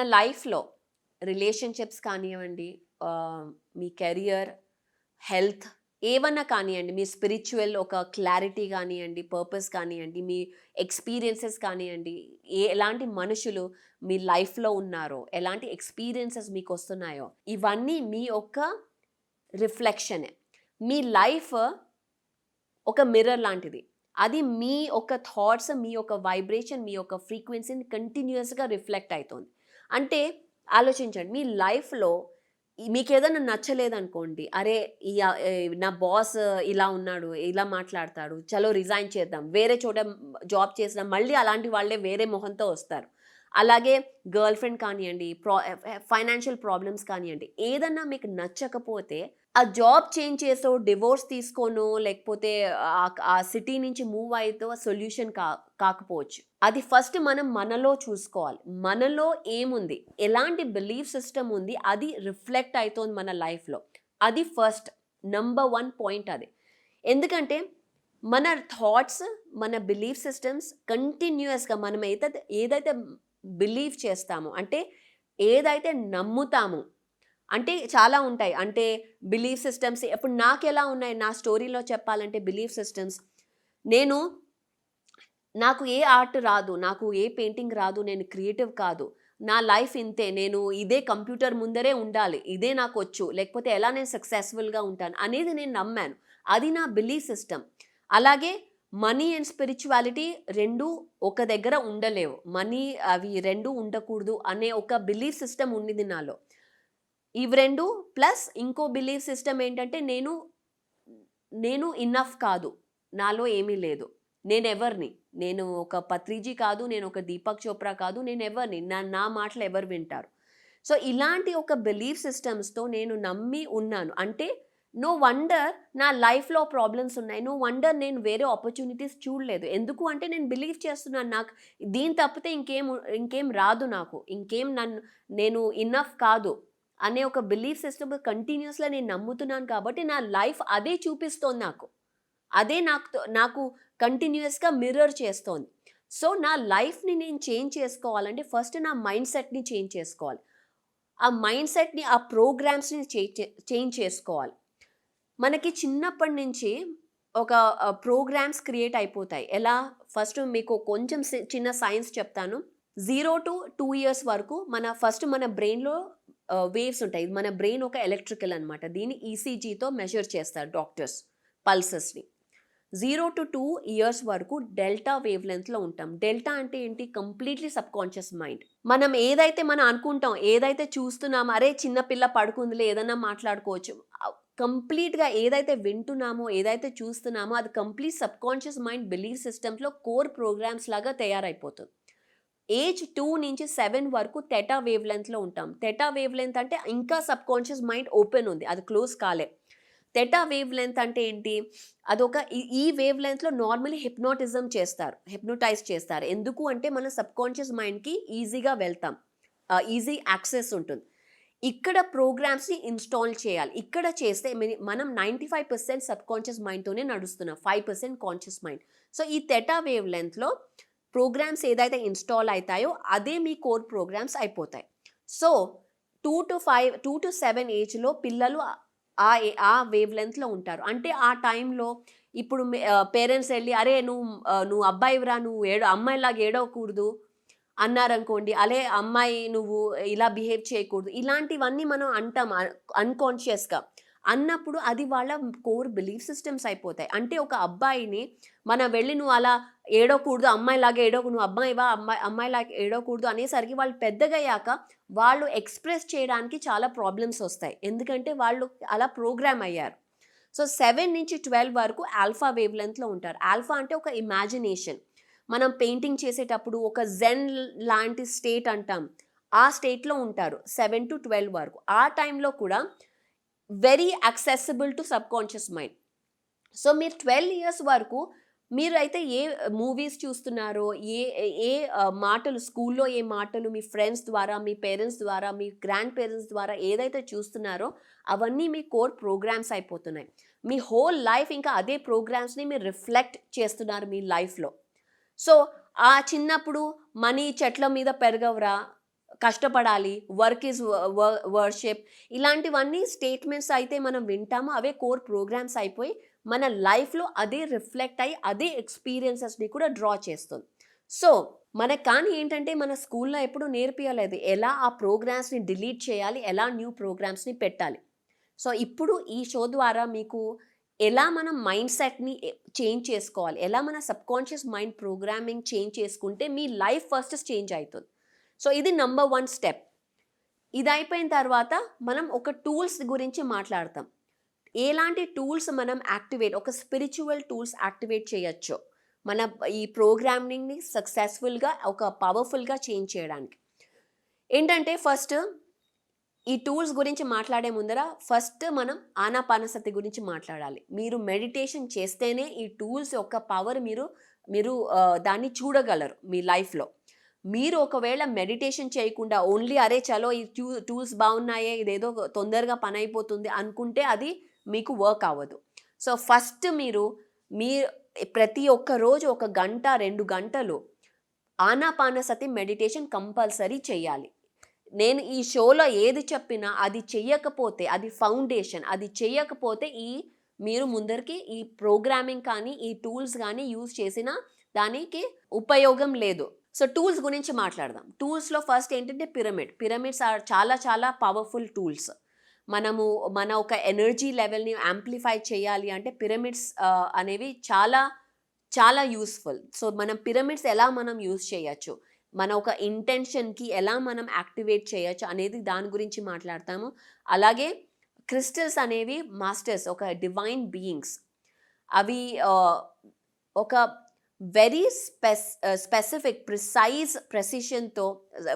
మన లైఫ్లో రిలేషన్షిప్స్ కానివ్వండి మీ కెరియర్ హెల్త్ ఏమన్నా కానివ్వండి మీ స్పిరిచువల్ ఒక క్లారిటీ కానివ్వండి పర్పస్ కానివ్వండి మీ ఎక్స్పీరియన్సెస్ కానివ్వండి ఏ ఎలాంటి మనుషులు మీ లైఫ్లో ఉన్నారో ఎలాంటి ఎక్స్పీరియన్సెస్ మీకు వస్తున్నాయో ఇవన్నీ మీ యొక్క రిఫ్లెక్షనే. మీ లైఫ్ ఒక మిర్రర్ లాంటిది. అది మీ యొక్క థాట్స్ మీ యొక్క వైబ్రేషన్ మీ యొక్క ఫ్రీక్వెన్సీని కంటిన్యూస్గా రిఫ్లెక్ట్ అవుతుంది అంటే ఆలోచించండి మీ లైఫ్లో మీకు ఏదైనా నచ్చలేదనుకోండి అరే నా బాస్ ఇలా ఉన్నాడు ఇలా మాట్లాడతాడు చలో రిజైన్ చేద్దాం వేరే చోట జాబ్ చేసినా మళ్ళీ అలాంటి వాళ్ళే వేరే మొహంతో వస్తారు. అలాగే గర్ల్ ఫ్రెండ్ కానివ్వండి ప్రా ఫైనాన్షియల్ ప్రాబ్లమ్స్ కానివ్వండి ఏదన్నా మీకు నచ్చకపోతే ఆ జాబ్ చేంజ్ చేసో డివోర్స్ తీసుకోనో లేకపోతే ఆ- సిటీ నుంచి మూవ్ అయితే సొల్యూషన్ కా కాకపోవచ్చు. అది ఫస్ట్ మనం మనలో చూసుకోవాలి. మనలో ఏముంది? ఎలాంటి బిలీఫ్ సిస్టమ్ ఉంది? అది రిఫ్లెక్ట్ అవుతోంది మన లైఫ్లో. అది ఫస్ట్ నంబర్ వన్ పాయింట్ అది. ఎందుకంటే మన థాట్స్ మన బిలీఫ్ సిస్టమ్స్ కంటిన్యూస్గా మనం ఏదైతే ఏదైతే బిలీవ్ చేస్తామో అంటే ఏదైతే నమ్ముతామో అంటే చాలా ఉంటాయి. అంటే బిలీఫ్ సిస్టమ్స్ ఇప్పుడు నాకు ఎలా ఉన్నాయి? నా స్టోరీలో చెప్పాలంటే బిలీఫ్ సిస్టమ్స్ నేను నాకు ఏ ఆర్ట్ రాదు నాకు ఏ పెయింటింగ్ రాదు నేను క్రియేటివ్ కాదు. నా లైఫ్ ఇంతే. నేను ఇదే కంప్యూటర్ ముందరే ఉండాలి. ఇదే నాకు వచ్చు. లేకపోతే ఎలా నేను సక్సెస్ఫుల్గా ఉంటాను అనేది నేను నమ్మాను. అది నా బిలీఫ్ సిస్టమ్ అలాగే మనీ అండ్ స్పిరిచువాలిటీ రెండు ఒక దగ్గర ఉండలేవు. మనీ అవి రెండు ఉండకూడదు అనే ఒక బిలీఫ్ సిస్టమ్ ఉండింది నాలో. ఇవి రెండు ప్లస్ ఇంకో బిలీఫ్ సిస్టమ్ ఏంటంటే నేను నేను ఇన్నఫ్ కాదు. నాలో ఏమీ లేదు. నేను ఎవరిని? నేను ఒక పత్రిజీ కాదు నేను ఒక దీపక్ చోప్రా కాదు నేను ఎవరిని? నా నా మాటలు ఎవరు వింటారు? సో ఇలాంటి ఒక బిలీఫ్ సిస్టమ్స్తో నేను నమ్మి ఉన్నాను. అంటే నో వండర్ నా లైఫ్లో ప్రాబ్లమ్స్ ఉన్నాయి. నో వండర్ నేను వేరే ఆపర్చునిటీస్ చూడలేదు. ఎందుకు అంటే నేను బిలీవ్ చేస్తున్నాను. నాకు దీని తప్పితే ఇంకేం ఇంకేం రాదు నాకు. ఇంకేం నన్ను నేను ఇన్నఫ్ కాదు. అనే ఒక బిలీఫ్ సిస్టమ్ కంటిన్యూస్గా నేను నమ్ముతున్నాను కాబట్టి నా లైఫ్ అదే చూపిస్తోంది నాకు. అదే నాకు నాకు కంటిన్యూస్గా మిర్రర్ చేస్తోంది. సో నా లైఫ్ని నేను చేంజ్ చేసుకోవాలంటే ఫస్ట్ నా మైండ్ సెట్ని చేంజ్ చేసుకోవాలి. ఆ మైండ్ సెట్ని ఆ ప్రోగ్రామ్స్ని చేంజ్ చేసుకోవాలి. మనకి చిన్నప్పటి నుంచి ఒక ప్రోగ్రామ్స్ క్రియేట్ అయిపోతాయి. ఎలా? ఫస్ట్ మీకు కొంచెం సి- చిన్న సైన్స్ చెప్తాను. జీరో టు టూ ఇయర్స్ వరకు మన ఫస్ట్ మన బ్రెయిన్లో వేవ్స్ ఉంటాయి. మన బ్రెయిన్ ఒక ఎలక్ట్రికల్ అనమాట దీన్ని ఈసీజీతో మెజర్ చేస్తారు డాక్టర్స్ పల్సెస్ని జీరో టు టూ ఇయర్స్ వరకు డెల్టా వేవ్ లెంత్లో ఉంటాం. డెల్టా అంటే ఏంటి? కంప్లీట్లీ సబ్ కాన్షియస్ మైండ్ మనం ఏదైతే మనం అనుకుంటాం ఏదైతే చూస్తున్నామో అరే చిన్నపిల్ల పడుకుందిలే ఏదన్నా మాట్లాడుకోవచ్చు. కంప్లీట్గా ఏదైతే వింటున్నామో ఏదైతే చూస్తున్నామో అది complete subconscious mind belief సిస్టమ్స్లో కోర్ ప్రోగ్రామ్స్ లాగా తయారైపోతుంది. ఏజ్ టూ నుంచి సెవెన్ వరకు తెటా వేవ్ లెంత్లో ఉంటాం. తెటా వేవ్ లెంత్ అంటే ఇంకా సబ్ కాన్షియస్ మైండ్ ఓపెన్ ఉంది. అది క్లోజ్ కాలే. తెటా వేవ్ లెంత్ అంటే ఏంటి? అదొక ఈ- ఈ వేవ్ లెంత్లో నార్మల్లీ హిప్నోటిజం చేస్తారు. హిప్నోటైజ్ చేస్తారు. ఎందుకు అంటే మన సబ్ కాన్షియస్ మైండ్కి ఈజీగా వెళ్తాం. ఈజీ యాక్సెస్ ఉంటుంది. ఇక్కడ ప్రోగ్రామ్స్ని ఇన్స్టాల్ చేయాలి. ఇక్కడ చేస్తే మనం ninety five percent subconscious మైండ్తోనే నడుస్తున్నాం. Five percent conscious mind so ఈ తెటా వేవ్ లెంత్లో ప్రోగ్రామ్స్ ఏదైతే ఇన్స్టాల్ అవుతాయో అదే మీ కోర్ ప్రోగ్రామ్స్ అయిపోతాయి. So two to five two to seven ఏజ్లో పిల్లలు ఆ ఆ వేవ్ లెంత్లో ఉంటారు. అంటే ఆ టైంలో ఇప్పుడు పేరెంట్స్ వెళ్ళి అరే నువ్వు నువ్వు అబ్బాయిరా నువ్వు ఏడో అమ్మాయిలాగా ఏడవకూడదు అన్నారనుకోండి అలే అమ్మాయి నువ్వు ఇలా బిహేవ్ చేయకూడదు ఇలాంటివన్నీ మనం అంటాం అన్కాన్షియస్గా. అన్నప్పుడు అది వాళ్ళ కోర్ బిలీఫ్ సిస్టమ్స్ అయిపోతాయి. అంటే ఒక అబ్బాయిని మనం వెళ్ళి నువ్వు అలా ఏడోకూడదు అమ్మాయిలాగా ఏడో నువ్వు అమ్మాయివా అమ్మాయి అమ్మాయిలాగా ఏడోకూడదు అనేసరికి వాళ్ళు పెద్దగయ్యాక వాళ్ళు ఎక్స్ప్రెస్ చేయడానికి చాలా ప్రాబ్లమ్స్ వస్తాయి. ఎందుకంటే వాళ్ళు అలా ప్రోగ్రామ్ అయ్యారు. సో సెవెన్ నుంచి ట్వెల్వ్ వరకు ఆల్ఫా వేవ్ లెంత్లో ఉంటారు. ఆల్ఫా అంటే ఒక ఇమాజినేషన్. మనం పెయింటింగ్ చేసేటప్పుడు ఒక జెన్ లాంటి స్టేట్ అంటాం. ఆ స్టేట్లో ఉంటారు. సెవెన్ టు ట్వెల్వ్ వరకు. ఆ టైంలో కూడా very accessible to subconscious mind so మీరు ట్వెల్వ్ ఇయర్స్ వరకు మీరు అయితే ఏ uh, మూవీస్ చూస్తున్నారో ఏ ఏ uh, మాటలు స్కూల్లో ఏ మాటలు మీ ఫ్రెండ్స్ ద్వారా మీ పేరెంట్స్ ద్వారా మీ గ్రాండ్ పేరెంట్స్ ద్వారా ఏదైతే చూస్తున్నారో అవన్నీ మీ కోర్ ప్రోగ్రామ్స్ అయిపోతున్నాయి. మీ హోల్ లైఫ్ ఇంకా అదే ప్రోగ్రామ్స్ని మీరు రిఫ్లెక్ట్ చేస్తున్నారు మీ లైఫ్లో సో ఆ చిన్నప్పుడు మనీ చెట్ల మీద పెరగవురా? కష్టపడాలి వర్క్ ఈజ్ వర్షిప్ ఇలాంటివన్నీ స్టేట్మెంట్స్ అయితే మనం వింటామో. అవే కోర్ ప్రోగ్రామ్స్ అయిపోయి మన లైఫ్లో అదే రిఫ్లెక్ట్ అయ్యి అదే ఎక్స్పీరియన్సెస్ని కూడా డ్రా చేస్తుంది. సో మనకు కానీ ఏంటంటే మన స్కూల్లో ఎప్పుడు నేర్పించలేదు ఎలా ఆ ప్రోగ్రామ్స్ని డిలీట్ చేయాలి ఎలా న్యూ ప్రోగ్రామ్స్ని పెట్టాలి. సో ఇప్పుడు ఈ షో ద్వారా మీకు ఎలా మనం మైండ్ సెట్ని చేంజ్ చేసుకోవాలి ఎలా మన సబ్కాన్షియస్ మైండ్ ప్రోగ్రామింగ్ చేంజ్ చేసుకుంటే మీ లైఫ్ ఫస్ట్ చేంజ్ అవుతుంది. సో ఇది నంబర్ వన్ స్టెప్ ఇది అయిపోయిన తర్వాత మనం ఒక టూల్స్ గురించి మాట్లాడతాం. ఎలాంటి టూల్స్ మనం యాక్టివేట్ ఒక స్పిరిచువల్ టూల్స్ యాక్టివేట్ చేయొచ్చు? మన ఈ ప్రోగ్రామింగ్ని సక్సెస్ఫుల్గా ఒక పవర్ఫుల్గా చేంజ్ చేయడానికి. ఏంటంటే ఫస్ట్ ఈ టూల్స్ గురించి మాట్లాడే ముందర ఫస్ట్ మనం ఆనాపానసతి గురించి మాట్లాడాలి. మీరు మెడిటేషన్ చేస్తేనే ఈ టూల్స్ యొక్క పవర్ మీరు మీరు దాన్ని చూడగలరు మీ లైఫ్లో మీరు ఒకవేళ మెడిటేషన్ చేయకుండా ఓన్లీ అరే చలో ఈ టూ టూల్స్ బాగున్నాయే ఇదేదో తొందరగా పని అయిపోతుంది అనుకుంటే అది మీకు వర్క్ అవ్వదు. సో ఫస్ట్ మీరు మీ ప్రతి ఒక్క రోజు ఒక గంట రెండు గంటలు ఆనాపానసతి మెడిటేషన్ కంపల్సరీ చేయాలి. నేను ఈ షోలో ఏది చెప్పినా అది చెయ్యకపోతే అది ఫౌండేషన్ అది చెయ్యకపోతే ఈ మీరు ముందరికి ఈ ప్రోగ్రామింగ్ కానీ ఈ టూల్స్ కానీ యూజ్ చేసిన దానికి ఉపయోగం లేదు. సో టూల్స్ గురించి మాట్లాడదాం. టూల్స్లో ఫస్ట్ ఏంటంటే పిరమిడ్. పిరమిడ్స్ ఆర్ చాలా చాలా పవర్ఫుల్ టూల్స్. మనము మన ఒక ఎనర్జీ లెవెల్ని యాంప్లిఫై చేయాలి అంటే పిరమిడ్స్ అనేవి చాలా చాలా యూస్ఫుల్. సో మనం పిరమిడ్స్ ఎలా మనం యూజ్ చేయొచ్చు? మన ఒక ఇంటెన్షన్కి ఎలా మనం యాక్టివేట్ చేయొచ్చు అనేది దాని గురించి మాట్లాడతాము. అలాగే క్రిస్టల్స్ అనేవి మాస్టర్స్ ఒక డివైన్ బీయింగ్స్. అవి ఒక వెరీ స్పెస్ స్పెసిఫిక్ ప్రిసైజ్ ప్రెసిషన్తో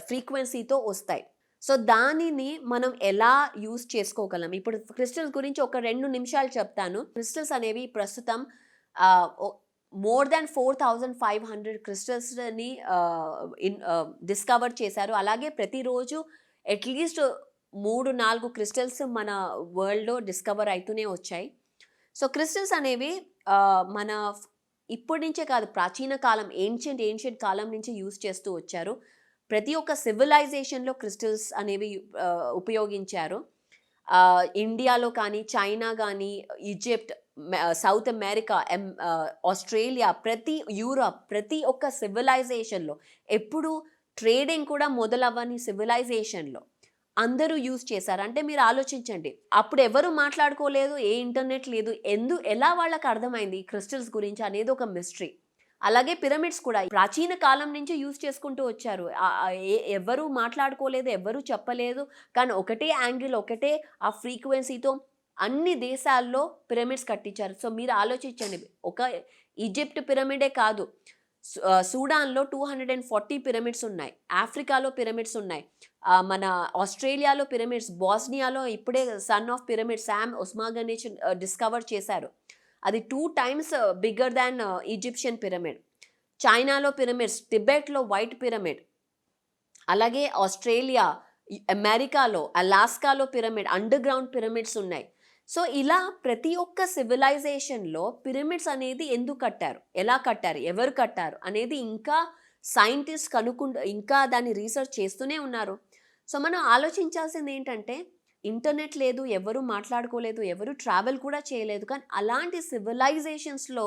ఫ్రీక్వెన్సీతో వస్తాయి. సో దానిని మనం ఎలా యూస్ చేసుకోగలం? ఇప్పుడు క్రిస్టల్స్ గురించి ఒక రెండు నిమిషాలు చెప్తాను. క్రిస్టల్స్ అనేవి ప్రస్తుతం more than four thousand five hundred క్రిస్టల్స్ని discover చేశారు. అలాగే ప్రతిరోజు అట్లీస్ట్ మూడు నాలుగు క్రిస్టల్స్ మన వరల్డ్లో డిస్కవర్ అవుతూనే వచ్చాయి. సో క్రిస్టల్స్ అనేవి మన ఇప్పటి నుంచే కాదు ప్రాచీన కాలం ఏన్షియంట్ ఏన్షియంట్ కాలం నుంచి యూజ్ చేస్తూ వచ్చారు. ప్రతి ఒక్క సివిలైజేషన్లో క్రిస్టల్స్ అనేవి ఉపయోగించారు. ఇండియాలో కానీ చైనా కానీ Egypt South America um Australia ప్రతి యూరప్ ప్రతి ఒక్క సివిలైజేషన్లో ఎప్పుడు ట్రేడింగ్ కూడా మొదలవ్వని సివిలైజేషన్లో అందరూ యూజ్ చేశారు. అంటే మీరు ఆలోచించండి. అప్పుడు ఎవరు మాట్లాడుకోలేదు ఏ ఇంటర్నెట్ లేదు ఎందు ఎలా వాళ్ళకి అర్థమైంది ఈ క్రిస్టల్స్ గురించి అనేది ఒక మిస్టరీ అలాగే పిరమిడ్స్ కూడా ప్రాచీన కాలం నుంచి యూజ్ చేసుకుంటూ వచ్చారు. ఎవరు మాట్లాడుకోలేదు ఎవరు చెప్పలేదు కానీ ఒకటే యాంగిల్ ఒకటే ఆ ఫ్రీక్వెన్సీతో అన్ని దేశాల్లో పిరమిడ్స్ కట్టించారు. సో మీరు ఆలోచించండి. ఒక ఈజిప్ట్ పిరమిడే కాదు. సూడాన్లో two hundred and forty pyramids ఉన్నాయి. ఆఫ్రికాలో పిరమిడ్స్ ఉన్నాయి. మన ఆస్ట్రేలియాలో పిరమిడ్స్ బాస్నియాలో ఇప్పుడే సన్ ఆఫ్ పిరమిడ్ శామ్ ఒస్మా గణేష్ డిస్కవర్ చేశారు. అది two times bigger than Egyptian pyramid చైనాలో పిరమిడ్స్ టిబెట్లో వైట్ పిరమిడ్ అలాగే ఆస్ట్రేలియా అమెరికాలో అలాస్కాలో పిరమిడ్ అండర్ గ్రౌండ్ పిరమిడ్స్ ఉన్నాయి. సో ఇలా ప్రతి ఒక్క సివిలైజేషన్లో పిరమిడ్స్ అనేది ఎందుకు కట్టారు? ఎలా కట్టారు? ఎవరు కట్టారు? అనేది ఇంకా సైంటిస్ట్ కనుక్కుంటూ ఇంకా దాన్ని రీసెర్చ్ చేస్తూనే ఉన్నారు. సో మనం ఆలోచించాల్సింది ఏంటంటే ఇంటర్నెట్ లేదు ఎవరు మాట్లాడుకోలేదు ఎవరు ట్రావెల్ కూడా చేయలేదు కానీ అలాంటి సివిలైజేషన్స్లో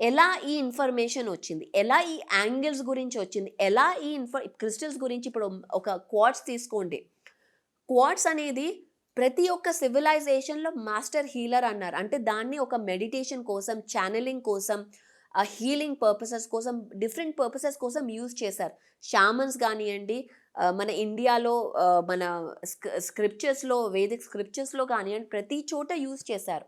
ఎలా ఈ ఇన్ఫర్మేషన్ వచ్చింది? ఎలా ఈ యాంగిల్స్ గురించి వచ్చింది? ఎలా ఈ ఇన్ఫర్ క్రిస్టల్స్ గురించి ఇప్పుడు ఒక క్వార్ట్స్ తీసుకోండి. క్వార్ట్స్ అనేది ప్రతి ఒక్క సివిలైజేషన్లో మాస్టర్ హీలర్ అన్నారు. అంటే దాన్ని ఒక మెడిటేషన్ కోసం ఛానలింగ్ కోసం హీలింగ్ పర్పసెస్ కోసం డిఫరెంట్ పర్పసెస్ కోసం యూజ్ చేశారు. షామన్స్ కానివ్వండి మన ఇండియాలో మన స్క్రిప్చర్స్లో వేదిక్ స్క్రిప్చర్స్లో కానివ్వండి ప్రతి చోట యూజ్ చేశారు.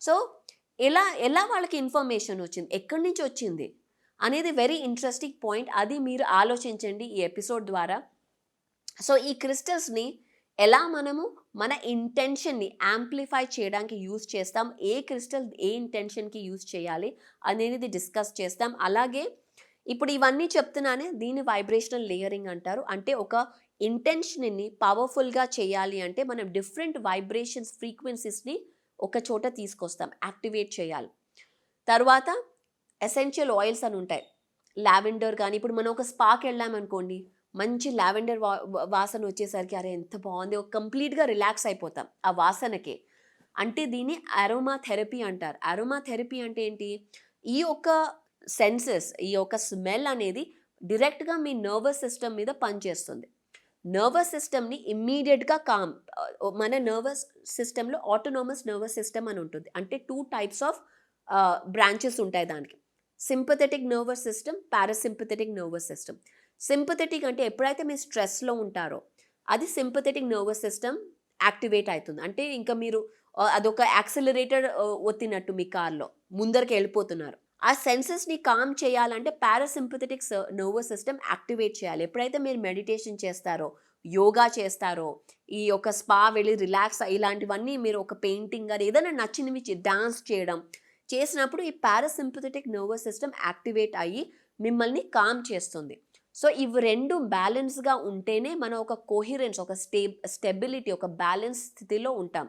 సో ఎలా ఎలా వాళ్ళకి ఇన్ఫర్మేషన్ వచ్చింది? ఎక్కడి నుంచి వచ్చింది? అనేది వెరీ ఇంట్రెస్టింగ్ పాయింట్. అది మీరు ఆలోచించండి ఈ ఎపిసోడ్ ద్వారా. సో ఈ క్రిస్టల్స్ని ఎలా మనము మన ఇంటెన్షన్ని యాంప్లిఫై చేయడానికి యూజ్ చేస్తాం? ఏ క్రిస్టల్ ఏ ఇంటెన్షన్కి యూజ్ చేయాలి? అనేది డిస్కస్ చేస్తాం. అలాగే ఇప్పుడు ఇవన్నీ చెప్తున్నానే దీన్ని వైబ్రేషనల్ లేయరింగ్ అంటారు. అంటే ఒక ఇంటెన్షన్ని పవర్ఫుల్గా చేయాలి అంటే మనం డిఫరెంట్ వైబ్రేషన్స్ ఫ్రీక్వెన్సీస్ని ఒక చోట తీసుకొస్తాం యాక్టివేట్ చేయాలి. తర్వాత ఎసెన్షియల్ ఆయిల్స్ అని ఉంటాయి. లావెండర్ కానీ ఇప్పుడు మనం ఒక స్పాకి వెళ్ళామనుకోండి మంచి లావెండర్ వా వాసన వచ్చేసరికి అరే ఎంత బాగుంది ఒక కంప్లీట్గా రిలాక్స్ అయిపోతాం ఆ వాసనకే. అంటే దీన్ని అరోమా థెరపీ అంటారు. అరోమా థెరపీ అంటే ఏంటి? ఈ యొక్క సెన్సెస్ ఈ యొక్క స్మెల్ అనేది డైరెక్ట్గా మీ నర్వస్ సిస్టమ్ మీద పనిచేస్తుంది. నర్వస్ సిస్టమ్ని ఇమ్మీడియట్గా కామ్ మన నర్వస్ సిస్టంలో ఆటోనామస్ నర్వస్ సిస్టమ్ అని ఉంటుంది. అంటే టూ టైప్స్ ఆఫ్ బ్రాంచెస్ ఉంటాయి దానికి. Sympathetic nervous system parasympathetic nervous system. Sympathetic అంటే ఎప్పుడైతే మీరు స్ట్రెస్లో ఉంటారో అది సింపథెటిక్ నర్వస్ సిస్టమ్ యాక్టివేట్ అవుతుంది. అంటే ఇంకా మీరు అదొక యాక్సిలరేటర్ ఒత్తినట్టు మీ కార్లో ముందరికి వెళ్ళిపోతున్నారు ఆ సెన్సెస్ని కామ్ చేయాలంటే పారాసింపథెటిక్ నర్వస్ సిస్టమ్ యాక్టివేట్ చేయాలి. ఎప్పుడైతే మీరు మెడిటేషన్ చేస్తారో యోగా చేస్తారో ఈ యొక్క స్పా వెళ్ళి రిలాక్స్ ఇలాంటివన్నీ మీరు ఒక పెయింటింగ్ కానీ ఏదైనా నచ్చినవి డాన్స్ చేయడం చేసినప్పుడు ఈ పారాసింపథెటిక్ నర్వస్ సిస్టమ్ యాక్టివేట్ అయ్యి మిమ్మల్ని కామ్ చేస్తుంది. సో ఇవి రెండు బ్యాలెన్స్గా ఉంటేనే మనం ఒక కోహిరెన్స్ ఒక స్టే స్టెబిలిటీ ఒక బ్యాలెన్స్ స్థితిలో ఉంటాం.